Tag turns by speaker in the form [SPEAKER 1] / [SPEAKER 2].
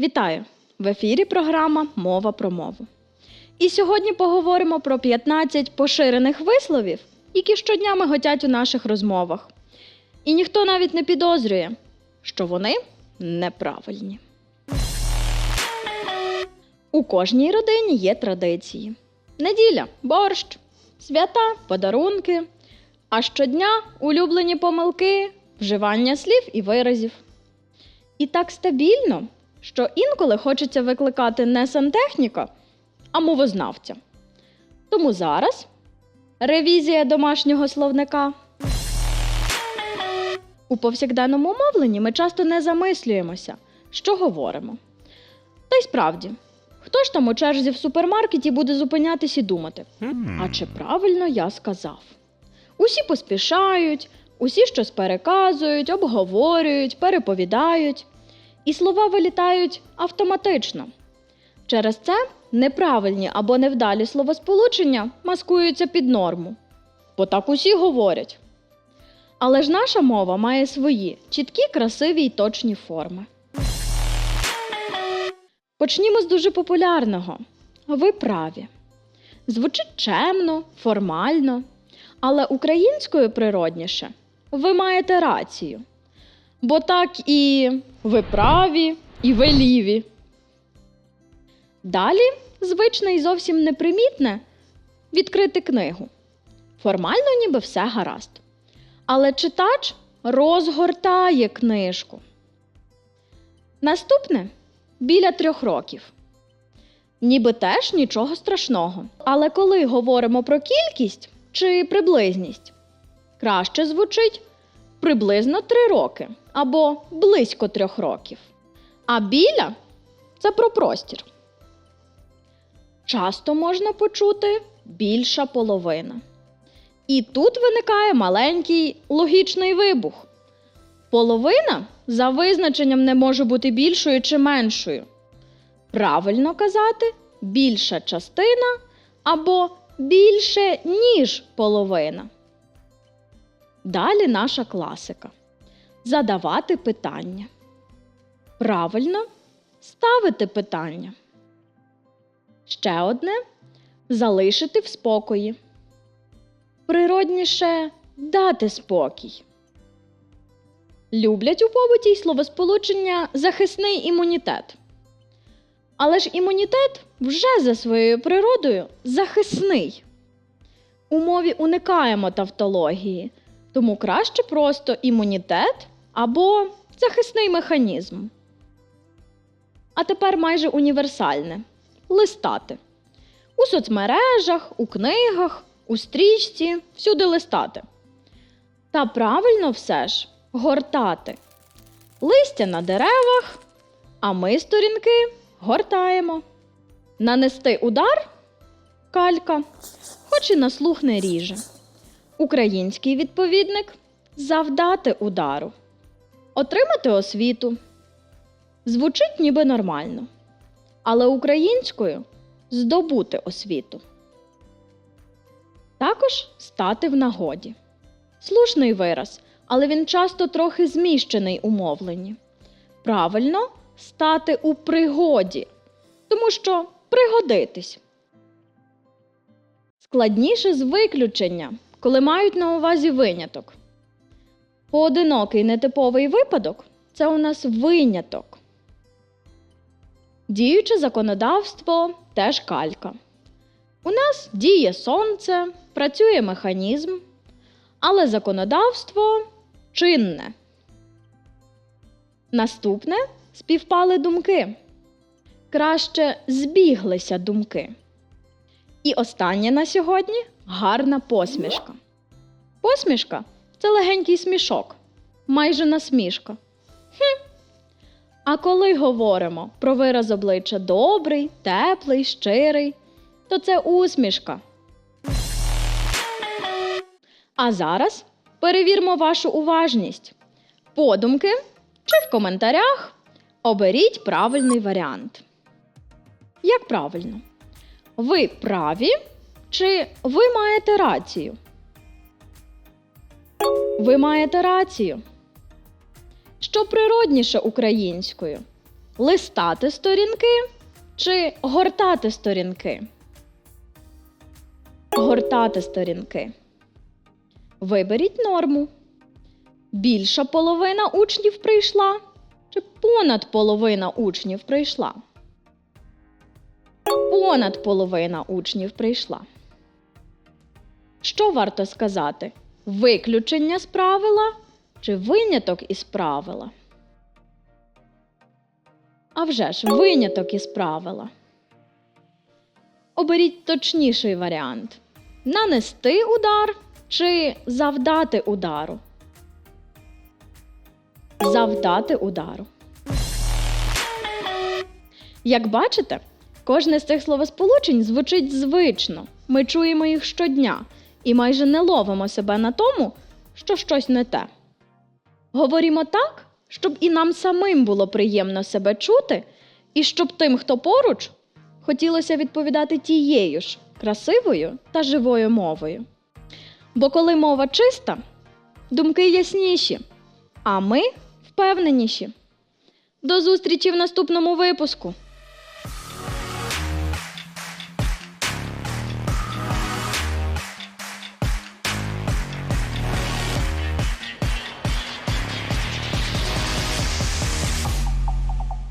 [SPEAKER 1] Вітаю! В ефірі програма Мова про мову. І сьогодні поговоримо про 15 поширених висловів, які щодня миготять у наших розмовах. І ніхто навіть не підозрює, що вони неправильні. У кожній родині є традиції: неділя борщ, свята, подарунки, а щодня улюблені помилки, вживання слів і виразів. І так стабільно, що інколи хочеться викликати не сантехніка, а мовознавця. Тому зараз ревізія домашнього словника. У повсякденному мовленні ми часто не замислюємося, що говоримо. Та й справді, хто ж там у черзі в супермаркеті буде зупинятись і думати, а чи правильно я сказав? Усі поспішають, усі щось переказують, обговорюють, переповідають, і слова вилітають автоматично. Через це неправильні або невдалі словосполучення маскуються під норму. Бо так усі говорять. Але ж наша мова має свої чіткі, красиві й точні форми. Почнімо з дуже популярного. Ви праві. Звучить чемно, формально, але українською природніше ви маєте рацію. Бо так і ви праві, і ви ліві. Далі звичне і зовсім непримітне відкрити книгу. Формально ніби все гаразд. Але читач розгортає книжку. Наступне біля трьох років. Ніби теж нічого страшного. Але коли говоримо про кількість чи приблизність, краще звучить приблизно три роки або близько трьох років. А біля це про простір. Часто можна почути більша половина. І тут виникає маленький логічний вибух. Половина за визначенням не може бути більшою чи меншою. Правильно казати більша частина або більше, ніж половина. Далі наша класика. Задавати питання. Правильно ставити питання. Ще одне залишити в спокої. Природніше дати спокій. Люблять у побуті й словосполучення захисний імунітет. Але ж імунітет вже за своєю природою захисний. У мові уникаємо тавтології, тому краще просто імунітет або захисний механізм. А тепер майже універсальне листати. У соцмережах, у книгах, у стрічці, всюди листати. Та правильно все ж гортати. Листя на деревах, а ми сторінки гортаємо. Нанести удар калька, хоч і на слух не ріже. Український відповідник завдати удару. Отримати освіту. Звучить ніби нормально. Але українською здобути освіту. Також стати в нагоді. Слушний вираз, але він часто трохи зміщений у мовленні. Правильно стати у пригоді, тому що пригодитись. Складніше з виключення, коли мають на увазі виняток. Поодинокий нетиповий випадок це у нас виняток. Діюче законодавство теж калька. У нас діє сонце, працює механізм, але законодавство чинне. Наступне співпали думки. Краще збіглися думки. І останнє на сьогодні гарна посмішка. Посмішка це легенький смішок, майже насмішка. Хм. А коли говоримо про вираз обличчя добрий, теплий, щирий, то це усмішка. А зараз перевірмо вашу уважність. Подумки чи в коментарях оберіть правильний варіант. Як правильно? Ви праві чи ви маєте рацію? Ви маєте рацію. Що природніше українською? листати сторінки чи гортати сторінки? Гортати сторінки. Виберіть норму. Більша половина учнів прийшла чи понад половина учнів прийшла? Понад половина учнів прийшла. Що варто сказати? Виключення з правила чи виняток із правила? А вже ж, виняток із правила. Оберіть точніший варіант: нанести удар чи завдати удару. Завдати удару. Як бачите, кожне з цих словосполучень звучить звично. Ми чуємо їх щодня і майже не ловимо себе на тому, що щось не те. Говоримо так, щоб і нам самим було приємно себе чути, і щоб тим, хто поруч, хотілося відповідати тією ж красивою та живою мовою. Бо коли мова чиста, думки ясніші, а ми впевненіші. До зустрічі в наступному випуску!